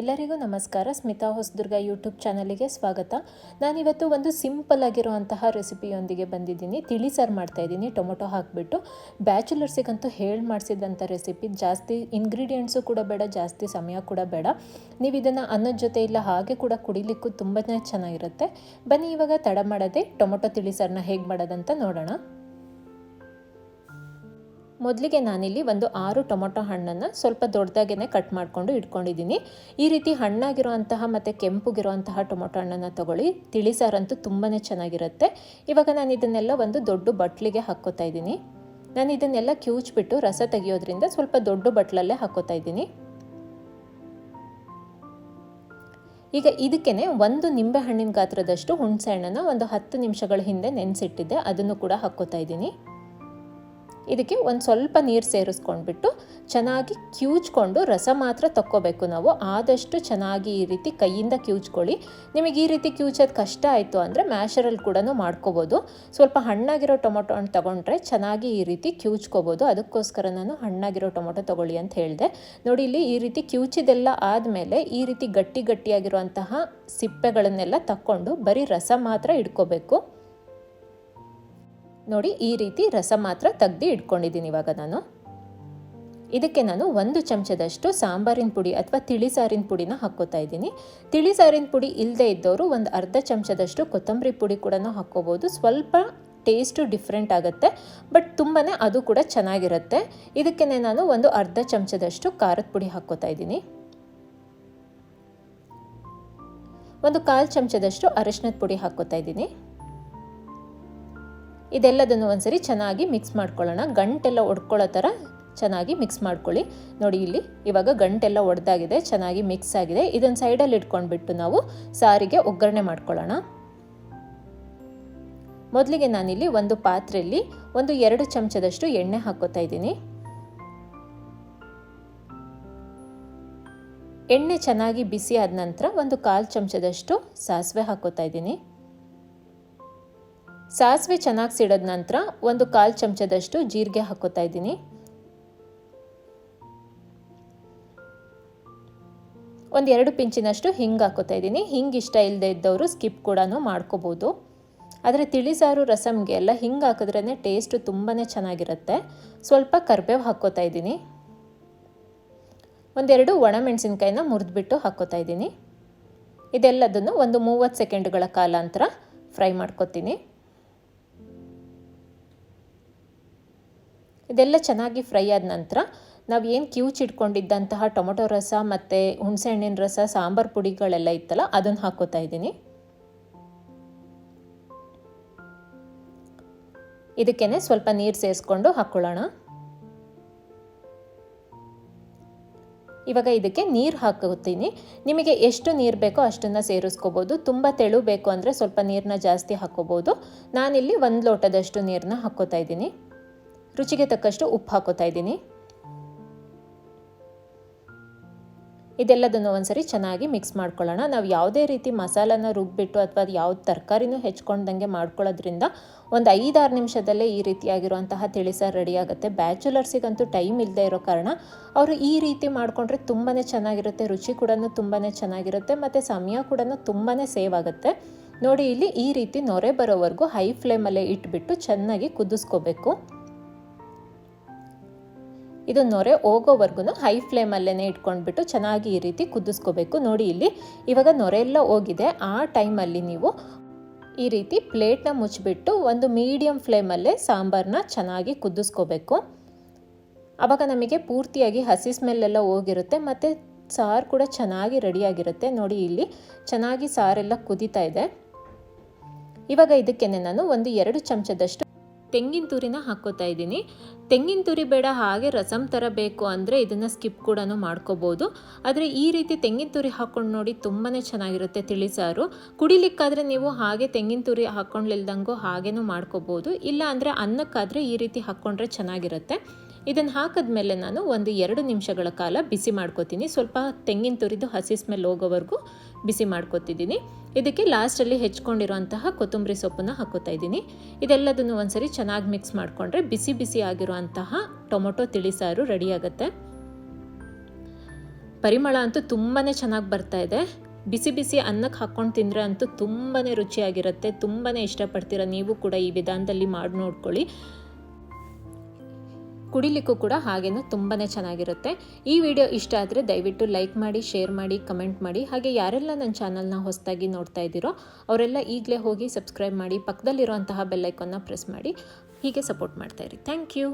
ಎಲ್ಲರಿಗೂ ನಮಸ್ಕಾರ. ಸ್ಮಿತಾ ಹೊಸದುರ್ಗ ಯೂಟ್ಯೂಬ್ ಚಾನಲಿಗೆ ಸ್ವಾಗತ. ನಾನಿವತ್ತು ಒಂದು ಸಿಂಪಲ್ ಆಗಿರುವಂತಹ ರೆಸಿಪಿಯೊಂದಿಗೆ ಬಂದಿದ್ದೀನಿ. ತಿಳಿ ಸಾರು ಮಾಡ್ತಾ ಇದ್ದೀನಿ. ಟೊಮೊಟೊ ಹಾಕಿಬಿಟ್ಟು ಬ್ಯಾಚುಲರ್ಸಿಗಂತೂ ಹೇಳಿ ಮಾಡಿಸಿದಂಥ ರೆಸಿಪಿ. ಜಾಸ್ತಿ ಇಂಗ್ರೀಡಿಯೆಂಟ್ಸು ಕೂಡ ಬೇಡ, ಜಾಸ್ತಿ ಸಮಯ ಕೂಡ ಬೇಡ. ನೀವು ಇದನ್ನು ಅನ್ನದ ಜೊತೆ ಇಲ್ಲ, ಹಾಗೆ ಕೂಡ ಕುಡಿಲಿಕ್ಕೂ ತುಂಬಾ ಚೆನ್ನಾಗಿರುತ್ತೆ. ಬನ್ನಿ ಇವಾಗ ತಡ ಮಾಡದೆ ಟೊಮೊಟೊ ತಿಳಿ ಸಾರನ್ನ ಹೇಗೆ ಮಾಡೋದಂತ ನೋಡೋಣ. ಮೊದಲಿಗೆ ನಾನಿಲ್ಲಿ ಒಂದು ಆರು ಟೊಮೊಟೊ ಹಣ್ಣನ್ನು ಸ್ವಲ್ಪ ದೊಡ್ಡದಾಗೇ ಕಟ್ ಮಾಡಿಕೊಂಡು ಇಟ್ಕೊಂಡಿದ್ದೀನಿ. ಈ ರೀತಿ ಹಣ್ಣಾಗಿರುವಂತಹ ಮತ್ತು ಕೆಂಪುಗಿರುವಂತಹ ಟೊಮೊಟೊ ಹಣ್ಣನ್ನು ತೊಗೊಳ್ಳಿ. ತಿಳಿಸಾರಂತೂ ತುಂಬಾ ಚೆನ್ನಾಗಿರುತ್ತೆ. ಇವಾಗ ನಾನು ಇದನ್ನೆಲ್ಲ ಒಂದು ದೊಡ್ಡ ಬಟ್ಲಿಗೆ ಹಾಕೋತಾ ಇದ್ದೀನಿ. ನಾನು ಇದನ್ನೆಲ್ಲ ಕ್ಯೂಚ್ಬಿಟ್ಟು ರಸ ತೆಗೆಯೋದ್ರಿಂದ ಸ್ವಲ್ಪ ದೊಡ್ಡ ಬಟ್ಲಲ್ಲೇ ಹಾಕೋತಾ ಇದ್ದೀನಿ. ಈಗ ಇದಕ್ಕೇ ಒಂದು ನಿಂಬೆ ಹಣ್ಣಿನ ಗಾತ್ರದಷ್ಟು ಹುಣಸೆ ಹಣ್ಣನ್ನು ಒಂದು ಹತ್ತು ನಿಮಿಷಗಳ ಹಿಂದೆ ನೆನೆಸಿಟ್ಟಿದ್ದೆ. ಅದನ್ನು ಕೂಡ ಹಾಕೋತಾ ಇದ್ದೀನಿ. ಇದಕ್ಕೆ ಒಂದು ಸ್ವಲ್ಪ ನೀರು ಸೇರಿಸ್ಕೊಂಡ್ಬಿಟ್ಟು ಚೆನ್ನಾಗಿ ಕ್ಯೂಚ್ಕೊಂಡು ರಸ ಮಾತ್ರ ತಕ್ಕೋಬೇಕು ನಾವು. ಆದಷ್ಟು ಚೆನ್ನಾಗಿ ಈ ರೀತಿ ಕೈಯಿಂದ ಕ್ಯೂಚ್ಕೊಳ್ಳಿ. ನಿಮಗೆ ಈ ರೀತಿ ಕ್ಯೂಚೋದು ಕಷ್ಟ ಆಯಿತು ಅಂದರೆ ಮ್ಯಾಶರಲ್ಲಿ ಕೂಡ ಮಾಡ್ಕೋಬೋದು. ಸ್ವಲ್ಪ ಹಣ್ಣಾಗಿರೋ ಟೊಮೊಟೊ ಹಣ್ಣು ತೊಗೊಂಡ್ರೆ ಚೆನ್ನಾಗಿ ಈ ರೀತಿ ಕ್ಯೂಚ್ಕೋಬೋದು. ಅದಕ್ಕೋಸ್ಕರ ನಾನು ಹಣ್ಣಾಗಿರೋ ಟೊಮೊಟೊ ತೊಗೊಳ್ಳಿ ಅಂತ ಹೇಳಿದೆ. ನೋಡಿ, ಇಲ್ಲಿ ಈ ರೀತಿ ಕ್ಯೂಚಿದೆಲ್ಲ ಆದಮೇಲೆ ಈ ರೀತಿ ಗಟ್ಟಿ ಗಟ್ಟಿಯಾಗಿರುವಂತಹ ಸಿಪ್ಪೆಗಳನ್ನೆಲ್ಲ ತಕ್ಕೊಂಡು ಬರೀ ರಸ ಮಾತ್ರ ಇಟ್ಕೋಬೇಕು. ನೋಡಿ, ಈ ರೀತಿ ರಸ ಮಾತ್ರ ತೆಗ್ದು ಇಟ್ಕೊಂಡಿದ್ದೀನಿ ಇವಾಗ ನಾನು. ಇದಕ್ಕೆ ನಾನು ಒಂದು ಚಮಚದಷ್ಟು ಸಾಂಬಾರಿನ ಪುಡಿ ಅಥವಾ ತಿಳಿ ಸಾರಿನ ಪುಡಿನ ಹಾಕ್ಕೋತಾ ಇದ್ದೀನಿ. ತಿಳಿ ಸಾರಿನ ಪುಡಿ ಇಲ್ಲದೆ ಇದ್ದವರು ಒಂದು ಅರ್ಧ ಚಮಚದಷ್ಟು ಕೊತ್ತಂಬರಿ ಪುಡಿ ಕೂಡ ಹಾಕ್ಕೋಬೋದು. ಸ್ವಲ್ಪ ಟೇಸ್ಟು ಡಿಫ್ರೆಂಟ್ ಆಗುತ್ತೆ, ಬಟ್ ತುಂಬಾ ಅದು ಕೂಡ ಚೆನ್ನಾಗಿರುತ್ತೆ. ಇದಕ್ಕೆ ನಾನು ಒಂದು ಅರ್ಧ ಚಮಚದಷ್ಟು ಖಾರದ ಪುಡಿ ಹಾಕ್ಕೋತಾ ಇದ್ದೀನಿ. ಒಂದು ಕಾಲು ಚಮಚದಷ್ಟು ಅರಶಿನದ ಪುಡಿ ಹಾಕ್ಕೋತಾ ಇದ್ದೀನಿ. ಇದೆಲ್ಲದನ್ನು ಒಂದ್ಸರಿ ಚೆನ್ನಾಗಿ ಮಿಕ್ಸ್ ಮಾಡ್ಕೊಳ್ಳೋಣ. ಗಂಟೆಲ್ಲ ಒಡ್ಕೊಳ್ಳೋ ಥರ ಚೆನ್ನಾಗಿ ಮಿಕ್ಸ್ ಮಾಡ್ಕೊಳ್ಳಿ. ನೋಡಿ ಇಲ್ಲಿ ಇವಾಗ ಗಂಟೆಲ್ಲ ಒಡೆದಾಗಿದೆ, ಚೆನ್ನಾಗಿ ಮಿಕ್ಸ್ ಆಗಿದೆ. ಇದನ್ನು ಸೈಡಲ್ಲಿ ಇಟ್ಕೊಂಡ್ಬಿಟ್ಟು ನಾವು ಸಾರಿಗೆ ಒಗ್ಗರಣೆ ಮಾಡ್ಕೊಳ್ಳೋಣ. ಮೊದಲಿಗೆ ನಾನಿಲ್ಲಿ ಒಂದು ಪಾತ್ರೆಯಲ್ಲಿ ಒಂದು ಎರಡು ಚಮಚದಷ್ಟು ಎಣ್ಣೆ ಹಾಕೋತಾ ಇದ್ದೀನಿ. ಎಣ್ಣೆ ಚೆನ್ನಾಗಿ ಬಿಸಿ ಆದ ನಂತರ ಒಂದು ಕಾಲು ಚಮಚದಷ್ಟು ಸಾಸಿವೆ ಹಾಕೋತಾ ಇದ್ದೀನಿ. ಸಾಸಿವೆ ಚೆನ್ನಾಗಿ ಸಿಡದ ನಂತರ ಒಂದು ಕಾಲು ಚಮಚದಷ್ಟು ಜೀರಿಗೆ ಹಾಕೋತಾ ಇದ್ದೀನಿ. ಒಂದು ಎರಡು ಪಿಂಚಿನಷ್ಟು ಹಿಂಗೆ ಹಾಕೋತಾ ಇದ್ದೀನಿ. ಹಿಂಗೆ ಇಷ್ಟ ಇಲ್ಲದೆ ಇದ್ದವರು ಸ್ಕಿಪ್ ಕೂಡ ಮಾಡ್ಕೋಬೋದು. ಆದರೆ ತಿಳಿಸಾರು ರಸಮ್ಗೆ ಎಲ್ಲ ಹಿಂಗೆ ಹಾಕಿದ್ರೇ ಟೇಸ್ಟು ತುಂಬಾ ಚೆನ್ನಾಗಿರುತ್ತೆ. ಸ್ವಲ್ಪ ಕರ್ಬೇವು ಹಾಕ್ಕೋತಾ ಇದ್ದೀನಿ. ಒಂದೆರಡು ಒಣಮೆಣಸಿನ್ಕಾಯಿನ ಮುರಿದ್ಬಿಟ್ಟು ಹಾಕೋತಾ ಇದ್ದೀನಿ. ಇದೆಲ್ಲದನ್ನು ಒಂದು ಮೂವತ್ತು ಸೆಕೆಂಡ್ಗಳ ಕಾಲಾಂತರ ಫ್ರೈ ಮಾಡ್ಕೊತೀನಿ. ಇದೆಲ್ಲ ಚೆನ್ನಾಗಿ ಫ್ರೈ ಆದ ನಂತರ ನಾವು ಏನು ಕಿವುಚಿಟ್ಕೊಂಡಿದ್ದಂತಹ ಟೊಮೊಟೊ ರಸ ಮತ್ತು ಹುಣಸೆಹಣ್ಣಿನ ರಸ, ಸಾಂಬಾರು ಪುಡಿಗಳೆಲ್ಲ ಇತ್ತಲ್ಲ, ಅದನ್ನು ಹಾಕೋತಾ ಇದ್ದೀನಿ. ಇದಕ್ಕೇ ಸ್ವಲ್ಪ ನೀರು ಸೇರಿಸ್ಕೊಂಡು ಹಾಕ್ಕೊಳ್ಳೋಣ ಇವಾಗ ಇದಕ್ಕೆ ನೀರು ಹಾಕೋತೀನಿ ನಿಮಗೆ ಎಷ್ಟು ನೀರು ಬೇಕೋ ಅಷ್ಟನ್ನು ಸೇರಿಸ್ಕೋಬೋದು. ತುಂಬ ತೆಳು ಬೇಕು ಅಂದರೆ ಸ್ವಲ್ಪ ನೀರನ್ನ ಜಾಸ್ತಿ ಹಾಕೋಬೋದು. ನಾನಿಲ್ಲಿ ಒಂದು ಲೋಟದಷ್ಟು ನೀರನ್ನ ಹಾಕ್ಕೋತಾ ಇದ್ದೀನಿ. ರುಚಿಗೆ ತಕ್ಕಷ್ಟು ಉಪ್ಪು ಹಾಕೋತಾ ಇದ್ದೀನಿ. ಇದೆಲ್ಲದನ್ನು ಒಂದ್ಸರಿ ಚೆನ್ನಾಗಿ ಮಿಕ್ಸ್ ಮಾಡ್ಕೊಳ್ಳೋಣ. ನಾವು ಯಾವುದೇ ರೀತಿ ಮಸಾಲನ ರುಬ್ಬಿಟ್ಟು ಅಥವಾ ಯಾವ ತರಕಾರಿನೂ ಹೆಚ್ಕೊಂಡಂಗೆ ಮಾಡ್ಕೊಳ್ಳೋದ್ರಿಂದ ಒಂದು ಐದಾರು ನಿಮಿಷದಲ್ಲೇ ಈ ರೀತಿಯಾಗಿರುವಂತಹ ತಿಳಿಸಾರು ರೆಡಿ ಆಗುತ್ತೆ. ಬ್ಯಾಚುಲರ್ಸಿಗಂತೂ ಟೈಮ್ ಇಲ್ಲದೆ ಇರೋ ಕಾರಣ ಅವರು ಈ ರೀತಿ ಮಾಡಿಕೊಂಡ್ರೆ ತುಂಬಾ ಚೆನ್ನಾಗಿರುತ್ತೆ, ರುಚಿ ಕೂಡ ತುಂಬಾ ಚೆನ್ನಾಗಿರುತ್ತೆ, ಮತ್ತು ಸಮಯ ಕೂಡ ತುಂಬಾ ಸೇವ್ ಆಗುತ್ತೆ. ನೋಡಿ, ಇಲ್ಲಿ ಈ ರೀತಿ ನೊರೆ ಬರೋವರೆಗೂ ಹೈ ಫ್ಲೇಮಲ್ಲೇ ಇಟ್ಬಿಟ್ಟು ಚೆನ್ನಾಗಿ ಕುದಿಸ್ಕೋಬೇಕು. ಇದು ನೊರೆ ಹೋಗೋವರೆಗೂ ಹೈ ಫ್ಲೇಮಲ್ಲೇ ಇಟ್ಕೊಂಡ್ಬಿಟ್ಟು ಚೆನ್ನಾಗಿ ಈ ರೀತಿ ಕುದಿಸ್ಕೋಬೇಕು. ನೋಡಿ ಇಲ್ಲಿ ಇವಾಗ ನೊರೆ ಎಲ್ಲ ಹೋಗಿದೆ. ಆ ಟೈಮಲ್ಲಿ ನೀವು ಈ ರೀತಿ ಪ್ಲೇಟ್ನ ಮುಚ್ಚಿಬಿಟ್ಟು ಒಂದು ಮೀಡಿಯಮ್ ಫ್ಲೇಮಲ್ಲೇ ಸಾಂಬಾರನ್ನ ಚೆನ್ನಾಗಿ ಕುದಿಸ್ಕೋಬೇಕು. ಆವಾಗ ನಮಗೆ ಪೂರ್ತಿಯಾಗಿ ಹಸಿ ಸ್ಮೆಲ್ಲೆಲ್ಲ ಹೋಗಿರುತ್ತೆ. ಮತ್ತು ಸಾರು ಕೂಡ ಚೆನ್ನಾಗಿ ರೆಡಿಯಾಗಿರುತ್ತೆ. ನೋಡಿ ಇಲ್ಲಿ ಚೆನ್ನಾಗಿ ಸಾರೆಲ್ಲ ಕುದೀತಾ ಇದೆ. ಇವಾಗ ಇದಕ್ಕೆ ನಾನು ಒಂದು ಎರಡು ಚಮಚದಷ್ಟು ತೆಂಗಿನ ತುರಿನ ಹಾಕ್ಕೋತಾ ಇದ್ದೀನಿ. ತೆಂಗಿನ ತುರಿ ಬೇಡ, ಹಾಗೆ ರಸಮ್ ಥರ ಬೇಕು ಅಂದರೆ ಇದನ್ನು ಸ್ಕಿಪ್ ಕೂಡ ಮಾಡ್ಕೋಬೋದು. ಆದರೆ ಈ ರೀತಿ ತೆಂಗಿನ ತುರಿ ಹಾಕ್ಕೊಂಡು ನೋಡಿ ತುಂಬಾ ಚೆನ್ನಾಗಿರುತ್ತೆ ತಿಳಿಸಾರು ಕುಡಿಲಿಕ್ಕಾದರೆ ನೀವು ಹಾಗೆ ತೆಂಗಿನ ತುರಿ ಹಾಕ್ಕೊಂಡ್ಲಿಲ್ದಂಗೂ ಹಾಗೇನೂ ಮಾಡ್ಕೋಬೋದು. ಇಲ್ಲ ಅಂದರೆ ಅನ್ನಕ್ಕಾದರೆ ಈ ರೀತಿ ಹಾಕ್ಕೊಂಡ್ರೆ ಚೆನ್ನಾಗಿರುತ್ತೆ. ಇದನ್ನು ಹಾಕಿದ್ಮೇಲೆ ನಾನು ಒಂದು ಎರಡು ನಿಮಿಷಗಳ ಕಾಲ ಬಿಸಿ ಮಾಡ್ಕೋತೀನಿ. ಸ್ವಲ್ಪ ತೆಂಗಿನ ತುರಿದು ಹಸಿ ಸ್ಮೆಲ್ ಹೋಗೋವರೆಗೂ ಬಿಸಿ ಮಾಡ್ಕೋತಿದ್ದೀನಿ. ಇದಕ್ಕೆ ಲಾಸ್ಟಲ್ಲಿ ಹೆಚ್ಕೊಂಡಿರುವಂತಹ ಕೊತ್ತಂಬರಿ ಸೊಪ್ಪನ್ನು ಹಾಕೋತಾ ಇದ್ದೀನಿ. ಇದೆಲ್ಲದನ್ನು ಒಂದ್ಸರಿ ಚೆನ್ನಾಗಿ ಮಿಕ್ಸ್ ಮಾಡಿಕೊಂಡ್ರೆ ಬಿಸಿ ಬಿಸಿ ಆಗಿರುವಂತಹ ಟೊಮೊಟೊ ತಿಳಿಸಾರು ರೆಡಿ ಆಗುತ್ತೆ. ಪರಿಮಳ ಅಂತೂ ತುಂಬಾ ಚೆನ್ನಾಗಿ ಬರ್ತಾ ಇದೆ. ಬಿಸಿ ಬಿಸಿ ಅನ್ನಕ್ಕೆ ಹಾಕ್ಕೊಂಡು ತಿಂದರೆ ಅಂತೂ ತುಂಬಾ ರುಚಿಯಾಗಿರುತ್ತೆ. ತುಂಬಾ ಇಷ್ಟಪಡ್ತೀರ ನೀವು ಕೂಡ ಈ ವಿಧಾನದಲ್ಲಿ ಮಾಡಿ ನೋಡ್ಕೊಳ್ಳಿ. ಕುಡಿಲಿಕ್ಕೂ ಕೂಡ ಹಾಗೇನು ತುಂಬಾ ಚೆನ್ನಾಗಿರುತ್ತೆ. ಈ ವಿಡಿಯೋ ಇಷ್ಟ ಆದರೆ ದಯವಿಟ್ಟು ಲೈಕ್ ಮಾಡಿ, ಶೇರ್ ಮಾಡಿ, ಕಮೆಂಟ್ ಮಾಡಿ. ಹಾಗೆ ಯಾರೆಲ್ಲ ನನ್ನ ಚಾನಲ್ನ ಹೊಸದಾಗಿ ನೋಡ್ತಾ ಇದ್ದೀರೋ ಅವರೆಲ್ಲ ಈಗಲೇ ಹೋಗಿ ಸಬ್ಸ್ಕ್ರೈಬ್ ಮಾಡಿ, ಪಕ್ಕದಲ್ಲಿರುವಂತಹ ಬೆಲ್ಲೈಕನ್ನ ಪ್ರೆಸ್ ಮಾಡಿ. ಹೀಗೆ ಸಪೋರ್ಟ್ ಮಾಡ್ತಾಯಿರಿ ಥ್ಯಾಂಕ್ ಯು.